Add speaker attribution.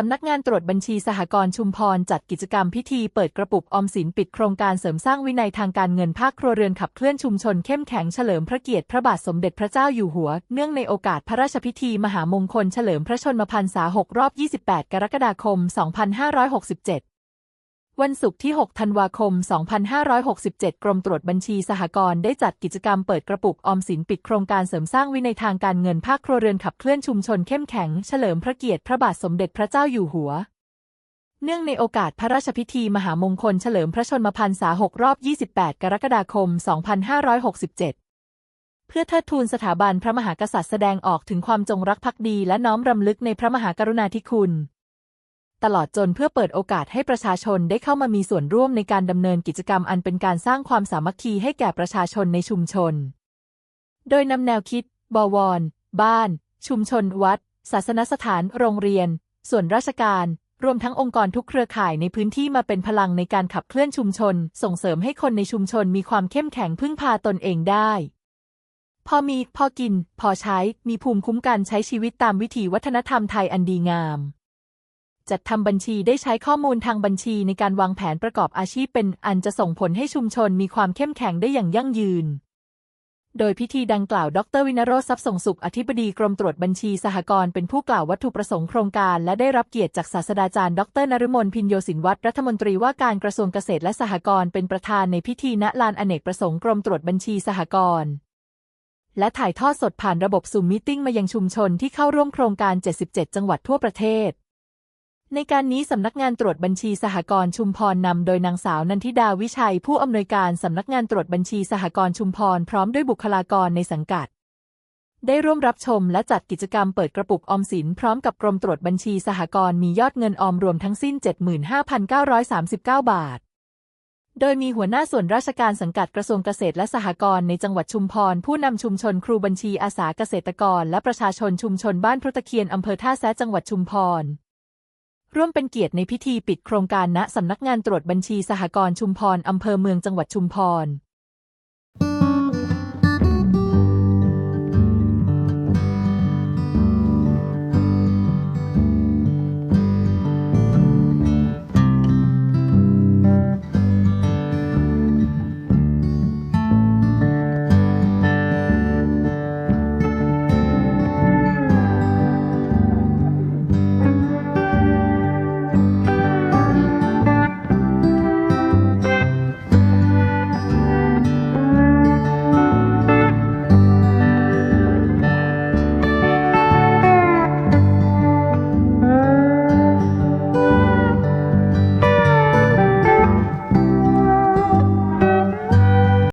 Speaker 1: สำนักงานตรวจบัญชีสหกรณ์ชุมพรจัดกิจกรรมพิธีเปิดกระปุกออมสินปิดโครงการเสริมสร้างวินัยทางการเงินภาคครัวเรือนขับเคลื่อนชุมชนเข้มแข็งเฉลิมพระเกียรติพระบาทสมเด็จพระเจ้าอยู่หัว เนื่องในโอกาสพระราชพิธีมหามงคลเฉลิมพระชนมพรรษา 6 รอบ 28 กรกฎาคม 2567 วันศุกร์ที่ 6 ธันวาคม 2567 กรมตรวจบัญชีสหกรณ์ได้จัดกิจกรรมเปิดกระปุกออมสินปิดโครงการเสริมสร้างวินัยทางการเงินภาคครัวเรือนขับเคลื่อนชุมชนเข้มแข็ง เฉลิมพระเกียรติพระบาทสมเด็จพระเจ้าอยู่หัว เนื่องในโอกาสพระราชพิธีมหามงคลเฉลิมพระชนมพรรษา 6 รอบ 28 กรกฎาคม 2567เพื่อเทิดทูนสถาบันพระมหากษัตริย์แสดงออกถึงความจงรักภักดีและน้อมรำลึกในพระมหากรุณาธิคุณ ตลอดจนเพื่อเปิดโอกาสให้ประชาชนได้เข้ามามีส่วนร่วมในการดำเนินกิจกรรมอันเป็นการสร้างความสามัคคีให้แก่ประชาชนในชุมชน โดยนำแนวคิด บวร บ้าน ชุมชน วัด ศาสนสถาน โรงเรียน ส่วนราชการ รวมทั้งองค์กรทุกเครือข่ายในพื้นที่มาเป็นพลังในการขับเคลื่อนชุมชน ส่งเสริมให้คนในชุมชนมีความเข้มแข็งพึ่งพาตนเองได้พอมี พอกิน พอใช้ มีภูมิคุ้มกันใช้ชีวิตตามวิถีวัฒนธรรมไทยอันดีงาม จัดทำบัญชีได้ใช้ข้อมูลทางบัญชีในการวางแผนประกอบอาชีพเป็นอันจะส่งผลให้ชุมชนมีความเข้มแข็งได้อย่างยั่งยืน โดยพิธีดังกล่าว ดรวินโรทรัพย์ส่งสุข อธิบดีกรมตรวจบัญชีสหกรณ์เป็นผู้กล่าววัตถุประสงค์โครงการ และได้รับเกียรติจากศาสตราจารย์ ดรนฤมลพินโยสินวัตรรัฐมนตรีว่าการกระทรวงเกษตรและสหกรณ์เป็นประธานในพิธีณลานอเนกประสงค์กรมตรวจบัญชีสหกรณ์และถ่ายทอดสดผ่านระบบซูมมิติ้งมายังชุมชนที่เข้าร่วมโครงการ 77 จังหวัดทั่วประเทศ ในการนี้สำนักงานตรวจบัญชีสหกรณ์ชุมพรนำโดยนางสาวนันทิดาวิชัย ผู้อำนวยการสำนักงานตรวจบัญชีสหกรณ์ชุมพรพร้อมด้วยบุคลากรในสังกัด ได้ร่วมรับชมและจัดกิจกรรมเปิดกระปุกออมสินพร้อมกับกรมตรวจบัญชีสหกรณ์มียอดเงินออมรวมทั้งสิ้น 75,939 บาท โดยมีหัวหน้าส่วนราชการสังกัดกระทรวงเกษตรและสหกรณ์ในจังหวัดชุมพร ผู้นำชุมชนครูบัญชีอาสาเกษตรกร และประชาชนชุมชนบ้านพรุตะเคียนอำเภอท่าแซะจังหวัดชุมพร ร่วมเป็นเกียรติในพิธีปิดโครงการณสำนักงานตรวจบัญชีสหกรณ์ชุมพรอำเภอเมืองจังหวัดชุมพร